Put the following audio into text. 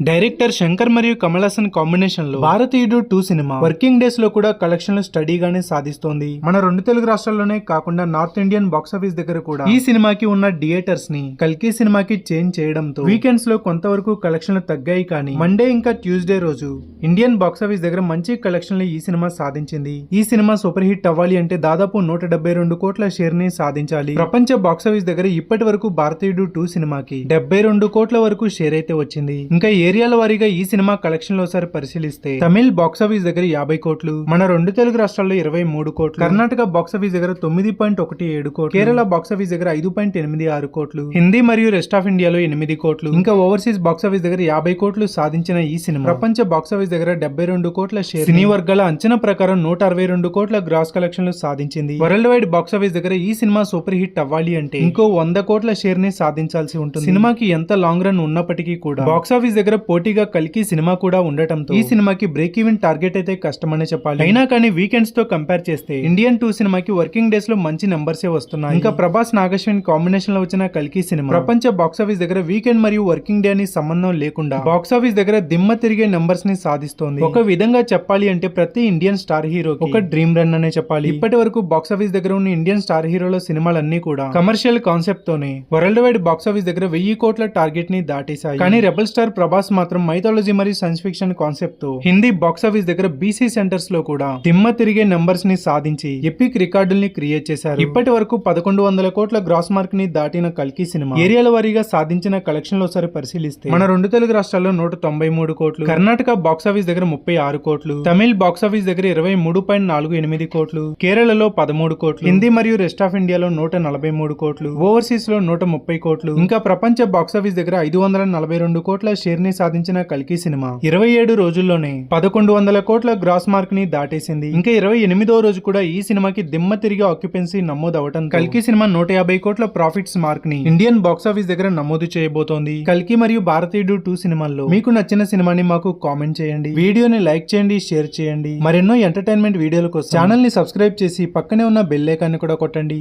Director Shankar మరియు కమల్ హాసన్ కాంబినేషన్లో భారతీయుడు టూ సినిమా వర్కింగ్ డేస్లో కూడా కలెక్షన్లు స్టడీగానే సాధిస్తోంది. మన రెండు తెలుగు రాష్ట్రాల్లోనే కాకుండా నార్త్ ఇండియన్ బాక్స్ ఆఫీస్ దగ్గర కూడా ఈ సినిమాకి ఉన్న థియేటర్స్ని కల్కి సినిమాకి చేంజ్ చేయడంతో వీకెండ్స్లో కొంతవరకు కలెక్షన్లు తగ్గాయి కానీ మండే ఇంకా ట్యూస్డే రోజు ఇండియన్ బాక్స్ ఆఫీస్ దగ్గర మంచి కలెక్షన్లు ఈ సినిమా సాధించింది. ఈ సినిమా సూపర్ హిట్ అవ్వాలి అంటే దాదాపు నూట డెబ్బై రెండు కోట్ల షేర్ని సాధించాలి. ప్రపంచ బాక్స్ ఆఫీస్ దగ్గర ఇప్పటి వరకు భారతీయుడు టూ సినిమాకి డెబ్బై రెండు కోట్ల వరకు షేర్ అయితే వచ్చింది. ఇంకా ఏరియాల వారీగా ఈ సినిమా కలెక్షన్లో ఒకసారి పరిశీలిస్తే తమిళ్ బాక్స్ ఆఫీస్ దగ్గర యాభై కోట్లు మన రెండు తెలుగు రాష్ట్రాల్లో ఇరవై మూడు కోట్లు కర్ణాటక బాక్స్ ఆఫీస్ దగ్గర తొమ్మిది పాయింట్ ఒకటి ఏడు కోట్లు కేరళ బాక్స్ ఆఫీస్ దగ్గర ఐదు పాయింట్ ఎనిమిది ఆరు కోట్లు హిందీ మరియు రెస్ట్ ఆఫ్ ఇండియాలో ఎనిమిది కోట్లు ఇంకా ఓవర్సీస్ బాక్స్ ఆఫీస్ దగ్గర యాభై కోట్లు సాధించిన ఈ సినిమా. ప్రపంచ బాక్స్ ఆఫీస్ దగ్గర డెబ్బై రెండు కోట్ల షేర్ సినీ వర్గాల అంచనా ప్రకారం నూట అరవై రెండు కోట్ల గ్రాస్ కలెక్షన్లు సాధించింది. వరల్డ్ వైడ్ బాక్స్ ఆఫీస్ దగ్గర ఈ సినిమా సూపర్ హిట్ అవ్వాలి అంటే ఇంకో వంద కోట్ల షేర్ని సాధించాల్సి ఉంటుంది. సినిమాకి ఎంత లాంగ్ రన్ ఉన్నప్పటికీ కూడా బాక్స్ ఆఫీస్ దగ్గర పోటీగా కలికి సినిమా కూడా ఉండటంతో ఈ సినిమాకి బ్రేక్ ఈవెన్ టార్గెట్ అయితే కష్టమనే చెప్పాలి. అయినా కానీ వీకెండ్స్తో కంపేర్ చేస్తే ఇండియన్ టూ సినిమాకి వర్కింగ్ డేస్లో మంచి నంబర్స్ వస్తున్నాయి. ఇంకా ప్రభాస్ నాగశ్విన్ కాంబినేషన్లో వచ్చిన కల్కి సినిమా. ప్రపంచ బాక్స్ ఆఫీస్ దగ్గర వీకెండ్ మరియు వర్కింగ్ డే అని సంబంధం లేకుండా బాక్స్ ఆఫీస్ దగ్గర దిమ్మ తిరిగే నంబర్స్ని సాధిస్తోంది. ఒక విధంగా చెప్పాలి అంటే ప్రతి ఇండియన్ స్టార్ హీరో ఒక డ్రీమ్ రన్ అనే చెప్పాలి. ఇప్పటి వరకు బాక్స్ ఆఫీస్ దగ్గర ఉన్న ఇండియన్ స్టార్ హీరోల సినిమాలన్నీ కూడా కమర్షియల్ కాన్సెప్ట్ తోనే వరల్డ్ వైడ్ బాక్స్ ఆఫీస్ దగ్గర వెయ్యి కోట్ల టార్గెట్ని దాటేశాయి. కానీ రెబల్ స్టార్ ప్రభాస్ మాత్రం మైథాలజీ మరియు సైన్స్ ఫిక్షన్ కాన్సెప్ట్తో. హిందీ బాక్స్ ఆఫీస్ దగ్గర బీసీ సెంటర్స్లో కూడా దిమ్మ తిరిగే నంబర్స్ని సాధించి ఎపిక్ రికార్డుల్ని క్రియేట్ చేశారు. ఇప్పటి వరకు పదకొండు వందల కోట్ల గ్రాస్ మార్క్ని దాటిన కల్కి సినిమా. ఏరియాల వారీగా సాధించిన కలెక్షన్లో ఒకసారి పరిశీలిస్తే మన రెండు తెలుగు రాష్ట్రాల్లో నూట తొంభై మూడు కోట్లు కర్ణాటక బాక్స్ ఆఫీస్ దగ్గర ముప్పై ఆరు కోట్లు తమిళ్ బాక్స్ ఆఫీస్ దగ్గర ఇరవై మూడు పాయింట్ నాలుగు ఎనిమిది కోట్లు కేరళలో పదమూడు కోట్లు హిందీ మరియు రెస్ట్ ఆఫ్ ఇండియాలో నూట నలభై మూడు కోట్లు ఓవర్సీస్లో నూట ముప్పై కోట్లు ఇంకా ప్రపంచ బాక్స్ ఆఫీస్ దగ్గర ఐదు వందల నలభై రెండు కోట్ల షేర్ని సాధించిన కల్కి సినిమా. ఇరవై ఏడు రోజుల్లోనే పదకొండు వందల కోట్ల గ్రాస్ మార్క్ని దాటేసింది. ఇంకా ఇరవై ఎనిమిదో రోజు కూడా ఈ సినిమాకి దిమ్మ తిరిగి ఆక్యుపెన్సీ నమోదవటం కల్కి సినిమా నూట యాభై కోట్ల ప్రాఫిట్స్ మార్క్ని ఇండియన్ బాక్స్ ఆఫీస్ దగ్గర నమోదు చేయబోతోంది. కల్కి మరియు భారతీయుడు టూ సినిమాల్లో మీకు నచ్చిన సినిమాని మాకు కామెంట్ చేయండి. వీడియోని లైక్ చేయండి షేర్ చేయండి. మరెన్నో ఎంటర్టైన్మెంట్ వీడియోల కోసం ఛానల్ని సబ్స్క్రైబ్ చేసి పక్కనే ఉన్న బెల్ ఐకాన్ని కూడా కొట్టండి.